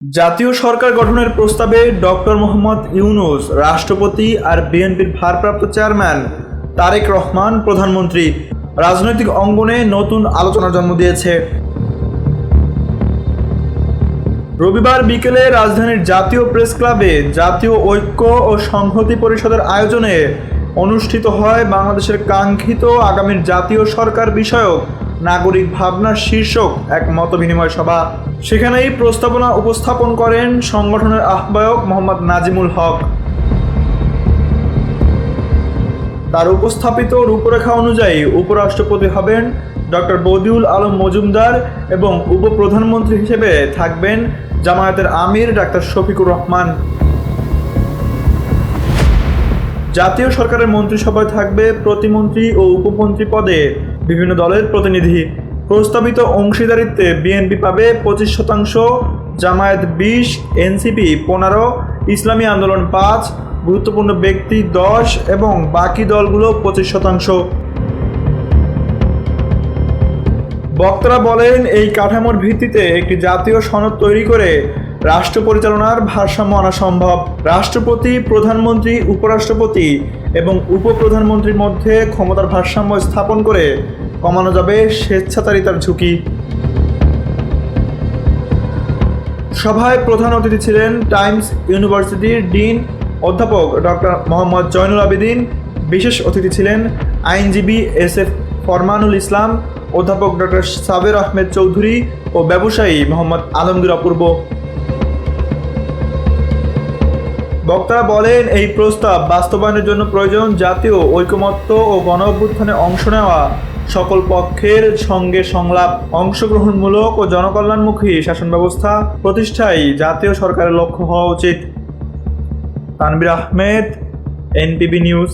জাতীয় সরকার গঠনের প্রস্তাবে ডক্টর মোহাম্মদ ইউনুস, রাষ্ট্রপতি আর বিএনপির ভারপ্রাপ্ত চেয়ারম্যান তারেক রহমান, প্রধানমন্ত্রী। রাজনৈতিক অঙ্গনে নতুন আলোচনার জন্ম দিয়েছে। রবিবার বিকেলে রাজধানীর জাতীয় প্রেস ক্লাবে জাতীয় ঐক্য ও সংহতি পরিষদের আয়োজনে অনুষ্ঠিত হয় বাংলাদেশের কাঙ্ক্ষিত আগামীর জাতীয় সরকার বিষয়ক নাগরিক ভাবনার শীর্ষক এক মতবিনিময় সভা। সেখানেই প্রস্তাবনা উপস্থাপন করেন সংগঠনের আহ্বায়ক মোহাম্মদ নাজিমুল হক। তার উপস্থাপিত রূপরেখা অনুযায়ী উপরাষ্ট্রপতি হবেন ডক্টর বদিউল আলম মজুমদার এবং উপপ্রধানমন্ত্রী হিসেবে থাকবেন জামায়াতের আমির ডাক্তার শফিকুর রহমান। জাতীয় সরকারের মন্ত্রিসভায় থাকবে প্রতিমন্ত্রী ও উপমন্ত্রী পদে বিভিন্ন দলের প্রতিনিধি। প্রস্তাবিত অংশীদারিত্বে বিএনপি পাবে পঁচিশ শতাংশ, জামায়াত বিশ, এনসিপি পনেরো, ইসলামী আন্দোলন পাঁচ, গুরুত্বপূর্ণ ব্যক্তি দশ এবং বাকি দলগুলো পঁচিশ শতাংশ। বক্তারা বলেন, এই কাঠামোর ভিত্তিতে একটি জাতীয় সনদ তৈরি করে রাষ্ট্র পরিচালনার ভারসাম্য আনা সম্ভব। রাষ্ট্রপতি, প্রধানমন্ত্রী, উপরাষ্ট্রপতি এবং উপপ্রধানমন্ত্রীর মধ্যে ক্ষমতার ভারসাম্য স্থাপন করে কমানো যাবে স্বেচ্ছাচারিতার ঝুঁকি। সভায় প্রধান অতিথি ছিলেন টাইমস ইউনিভার্সিটির ডিন অধ্যাপক ডক্টর মোহাম্মদ জয়নুল আবেদিন। বিশেষ অতিথি ছিলেন আইনজীবী এস এফ ফরমানুল ইসলাম, অধ্যাপক ডক্টর সাবের আহমেদ চৌধুরী ও ব্যবসায়ী মোহাম্মদ আলমগীর অপূর্ব। বক্তারা বলেন, এই প্রস্তাব বাস্তবায়নের জন্য প্রয়োজন জাতীয় ঐকমত্য ও গণ অভ্যুত্থানে অংশ নেওয়া। সকল পক্ষের সঙ্গে সংলাপ, অংশগ্রহণমূলক ও জনকল্যাণমুখী শাসন ব্যবস্থা প্রতিষ্ঠাই জাতীয় সরকারের লক্ষ্য হওয়া উচিত। Tanvir Ahmed NPB news.